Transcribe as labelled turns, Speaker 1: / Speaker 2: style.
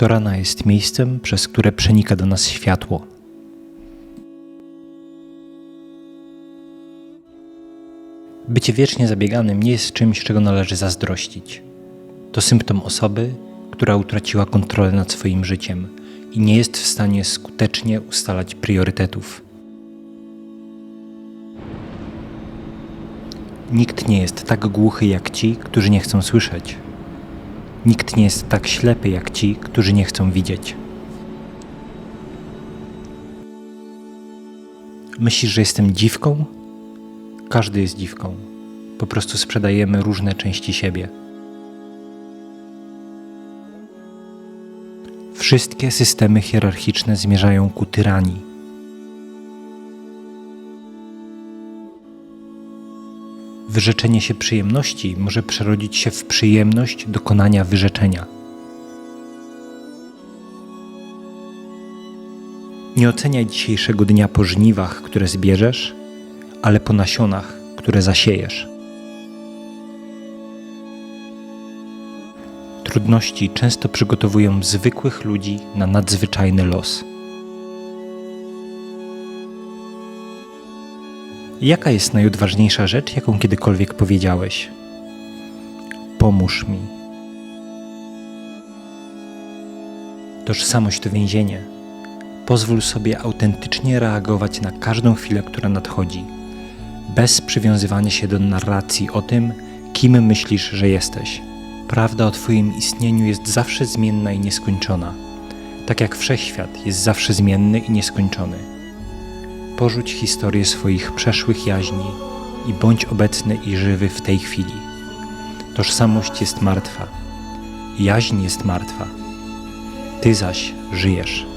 Speaker 1: To rana jest miejscem, przez które przenika do nas światło. Bycie wiecznie zabieganym nie jest czymś, czego należy zazdrościć. To symptom osoby, która utraciła kontrolę nad swoim życiem i nie jest w stanie skutecznie ustalać priorytetów. Nikt nie jest tak głuchy jak ci, którzy nie chcą słyszeć. Nikt nie jest tak ślepy jak ci, którzy nie chcą widzieć. Myślisz, że jestem dziwką? Każdy jest dziwką. Po prostu sprzedajemy różne części siebie. Wszystkie systemy hierarchiczne zmierzają ku tyranii. Wyrzeczenie się przyjemności może przerodzić się w przyjemność dokonania wyrzeczenia. Nie oceniaj dzisiejszego dnia po żniwach, które zbierzesz, ale po nasionach, które zasiejesz. Trudności często przygotowują zwykłych ludzi na nadzwyczajny los. Jaka jest najodważniejsza rzecz, jaką kiedykolwiek powiedziałeś? Pomóż mi. Tożsamość to więzienie. Pozwól sobie autentycznie reagować na każdą chwilę, która nadchodzi, bez przywiązywania się do narracji o tym, kim myślisz, że jesteś. Prawda o Twoim istnieniu jest zawsze zmienna i nieskończona, tak jak wszechświat jest zawsze zmienny i nieskończony. Porzuć historię swoich przeszłych jaźni i bądź obecny i żywy w tej chwili. Tożsamość jest martwa, jaźń jest martwa, Ty zaś żyjesz.